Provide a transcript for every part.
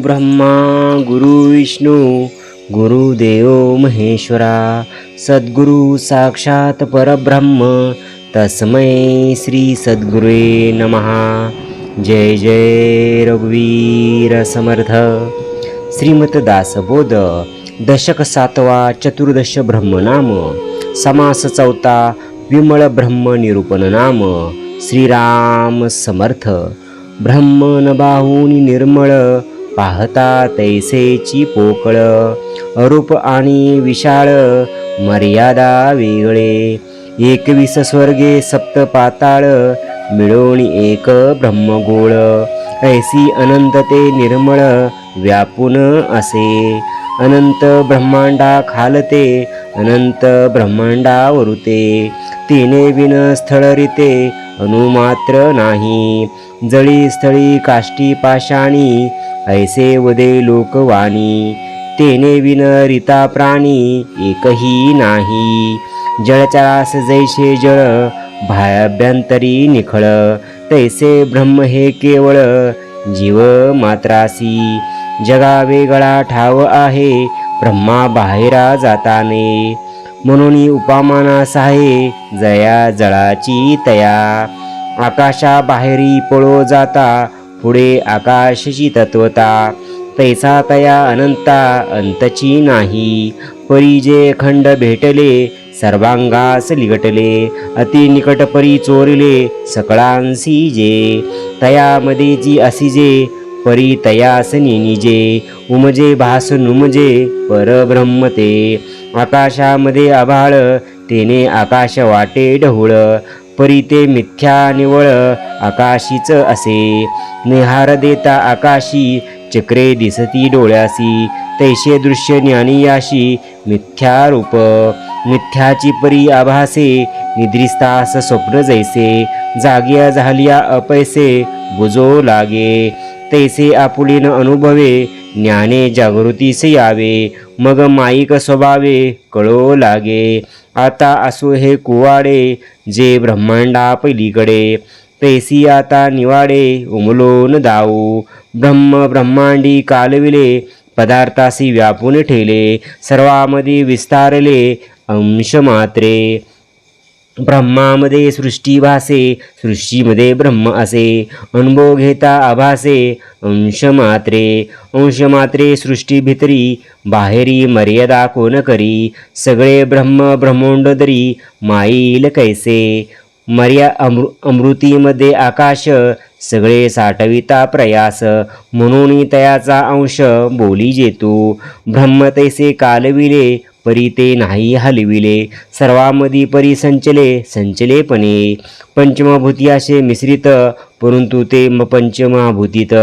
ब्रह्मा गुरु विष्णू गुरुदेव महेश्वरा सद्गुरु साक्षात परब्रह्म तस्मै श्री सद्गुरुवे नमहा जय जय रघुवीर समर्थ. श्रीमत दासबोध दशक सातवा चतुर्दश ब्रह्मनाम समास चौथा विमळ ब्रह्म निरूपण नाम श्रीराम समर्थ. ब्रह्म न बाहुनी निर्मळ पाहता तैसेची पोकळ अरूप आणि विशाळ मर्यादा वेगळे. एकवीस स्वर्गे सप्त पाताळ मिळून एक ब्रह्मगोळ. ऐसी अनंत ते निर्मळ व्यापून असे. अनंत ब्रह्मांडा खालते अनंत ब्रह्मांडा वरुते. तिने विन स्थळरिते अनुमात्र नाही. जळी स्थळी काष्टी पाषाणी ऐसे वदे लोकवाणी. तेने विनरिता प्राणी एकही नाही. जळचरास जैसे जळ भाभ्यंतरी निखळ. तैसे ब्रह्म हे केवळ जीव मात्रासी. जगा वेगळा ठाव आहे ब्रह्मा बाहेरा जाताने. म्हणून उपामानास आहे जया जळाची तया. आकाशा बाहेरी पळो जाता पुढे आकाशची तत्वता तैसा तया अनंता अंतची नाही. परी जे खंड भेटले सर्वांगास लिगटले अति निकट परी चोरले सकळांसी जे. तयामध्ये जी असी जे परी तयास निजे उमजे भास नुमजे परब्रह्म ते. आकाशामध्ये आभाळ तेने आकाश वाटे ढवळ परी ते मिथ्या निवळ आकाशीच असे. निहार देता आकाशी चक्रे दिसती डोळ्यासी. तैसे दृश्य ज्ञानियाशी मिथ्या रूप. मिथ्याची परी आभासे निद्रिस्तास स्वप्न जैसे. जागिया झालिया अपैसे बुजो लागे. तैसे आपुलीन अनुभवे ज्ञाने जागृतीस यावे मग माईक स्वभावे कळो लागे. आता असो हे कुवाडे जे ब्रह्मांडा पलीकडे. तैसी आता निवाडे उमलोन दाऊ. ब्रह्म ब्रह्मांडी कालविले पदार्थासी व्यापून ठेले. सर्वामध्ये विस्तारले अंश मात्रे. ब्रह्मामध्ये सृष्टी भासे सृष्टीमध्ये ब्रह्म असे. अनुभव घेता आभासे अंश मात्रे. अंश मात्रे सृष्टी भितरी बाहेरी मर्यादा कोण करी? सगळे ब्रह्म ब्रह्मोंडदरी माईल कैसे? मर्या अमृ अमृतीमध्ये आकाश सगळे साठविता प्रयास. म्हणून तयाचा अंश बोली जेतो. ब्रह्म तैसे कालविले परी ते नाही हलविले. सर्वामधी परी संचले संचलेपणे. पंचमभूती असे मिश्रित परंतु ते म पंचमभूतीत.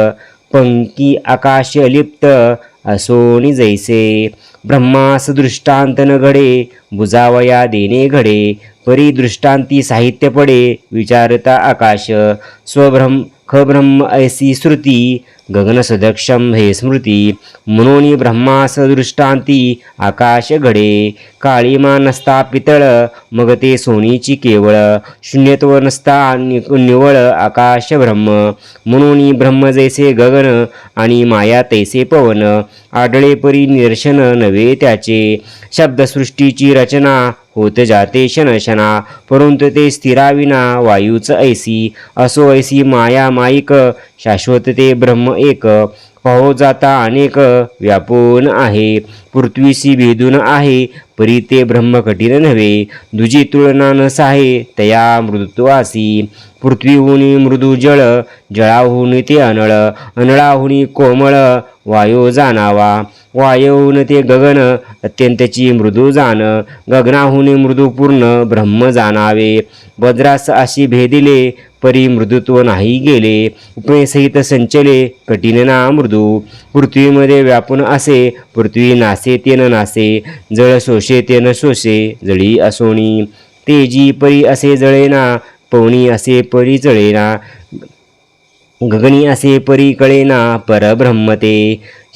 पंकी आकाश लिप्त असोनी जैसे. ब्रह्मास दृष्टांत न घडे बुजावया देणे घडे. परी दृष्टांती साहित्य पडे विचारता आकाश. स्वभ्रम खब्रह्म ऐसी श्रुती गगनसदक्षम हे स्मृती म्हणून ब्रह्मास दृष्टांती आकाश घडे काळीमा नसता पितळ मग ते सोनीची केवळ शून्यत्व नसता नि- निवळ आकाश ब्रह्म म्हणून ब्रह्म जैसे गगन आणि माया तैसे पवन आडळे परी निदर्शन नव्हे त्याचे शब्दसृष्टीची रचना होत जाते शनशना परंतु ते स्थिराविना वायूच ऐसी असो ऐसी माया माईक शाश्वत ते ब्रह्म एक. पाहो जाता अनेक व्यापून आहे पृथ्वीशी भेदून आहे परी ते ब्रह्म कठीण नव्हे दुजी तुळना नसाहे तया मृदुत्वासी। पृथ्वीहून मृदू जळ जळाहून ते अनळ अनळाहून कोमळ वायो जाणावा वायूहून ते गगन अत्यंतची मृदू जाण गगनाहून मृदू पूर्ण ब्रह्म जाणावे वज्रास अशी भेदिले परी मृदुत्व नाही गेले उपमेसहित संचले कठीण ना मृदू. पृथ्वीमध्ये व्यापून असे पृथ्वी नासे तेन नासे जळ शोषे तेन न शोषे जळी असोणी. तेजी परी असे जळेना पवनी असे परी जळेना गगनी असे परी कळेना परब्रह्मते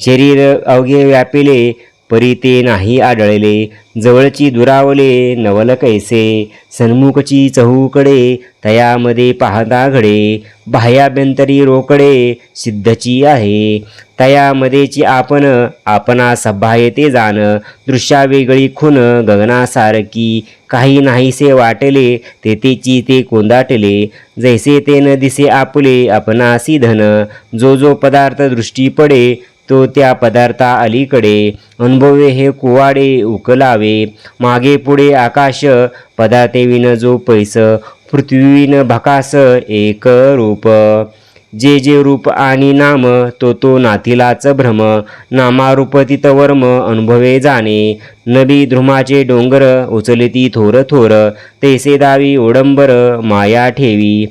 शरीर अवघे व्यापिले परी ते नाही आढळले जवळची दुरावले नवल कैसे सन्मुखची चहूकडे तयामध्ये पाहता घडे बाह्याभ्यंतरी रोकडे सिद्धची आहे. तयामध्येची आपण आपणा सभा ते जाण दृश्या वेगळी खून गगनासारखी काही नाहीसे वाटले तेथेची ते कोंदाटले. जैसे ते न दिसे आपले आपणासी धन. जो जो पदार्थ दृष्टी पडे तो त्या पदार्था अलीकडे अनुभवे हे कुवाडे उकलावे. मागे पुढे आकाश पदार्थेविन जो पैस पृथ्वीविन भकास एक रूप. जे जे रूप आणि नाम तो तो नातीलाच भ्रम. नामारूप तितवर्म अनुभवे जाणे. नबी ध्रुमाचे डोंगर उचलती थोर थोर. तैसे दावी ओडंबर माया ठेवी.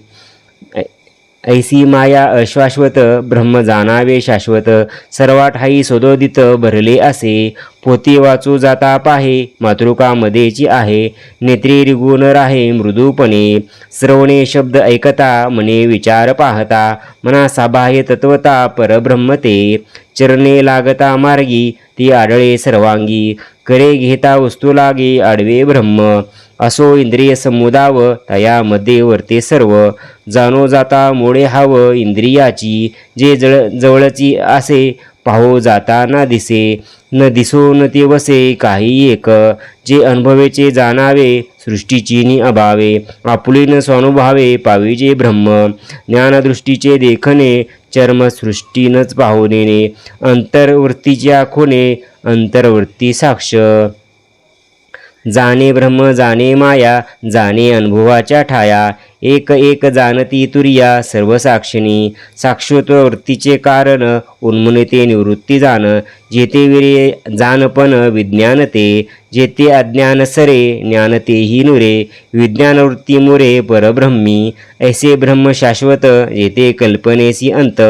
ऐसी माया अशाश्वत ब्रह्म जाणावे शाश्वत सर्वा ठाई सदोदित भरले असे. पोती वाचू जाता पाहे मातृकामध्येची आहे. नेत्री रिगुण राहे मृदूपणे. श्रवणे शब्द ऐकता मने विचार पाहता. मनासा बाह्य तत्वता परब्रह्म ते. चरणे लागता मार्गी ती आढळे सर्वांगी. करे घेता वस्तू लागे आडवे ब्रह्म. असो इंद्रिय समुदाव तयामध्ये वर्ते सर्व. जाणो जाता मोडे हाव इंद्रियाची जे जळ जवळची असे पाहो जाता ना दिसे. न दिसो न ते वसे काही एक. जे अनुभवेचे जाणावे सृष्टीची नि अभावे. आपुलीन स्वानुभावे पाविजे ब्रह्म. ज्ञानदृष्टीचे देखणे चर्मसृष्टीनच देणे अंतर्वृत्तीची खुणे अंतर्वृत्ती साक्ष. जाणे ब्रह्म जाणे माया जाणे अनुभवाच्या ठाया. एक एक जाणती तुर्या सर्वसाक्षिणी. साक्षत्व वृत्तीचे कारण उन्मुनिते निवृत्ती जाण. जेते विरे जाणपण विज्ञान ते. जेते अज्ञान सरे ज्ञान तेही नुरे. विज्ञानवृत्ती मुरे परब्रह्मी. ऐसे ब्रह्म शाश्वत जेते कल्पनेसी अंत.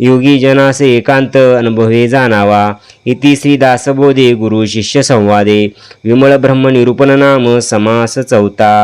योगी जनास एकांत अनुभवे जाणावा. इति श्रीदासबोधे गुरु शिष्य संवादे. विमळ ब्रह्म निरूपण नाम समास चौथा.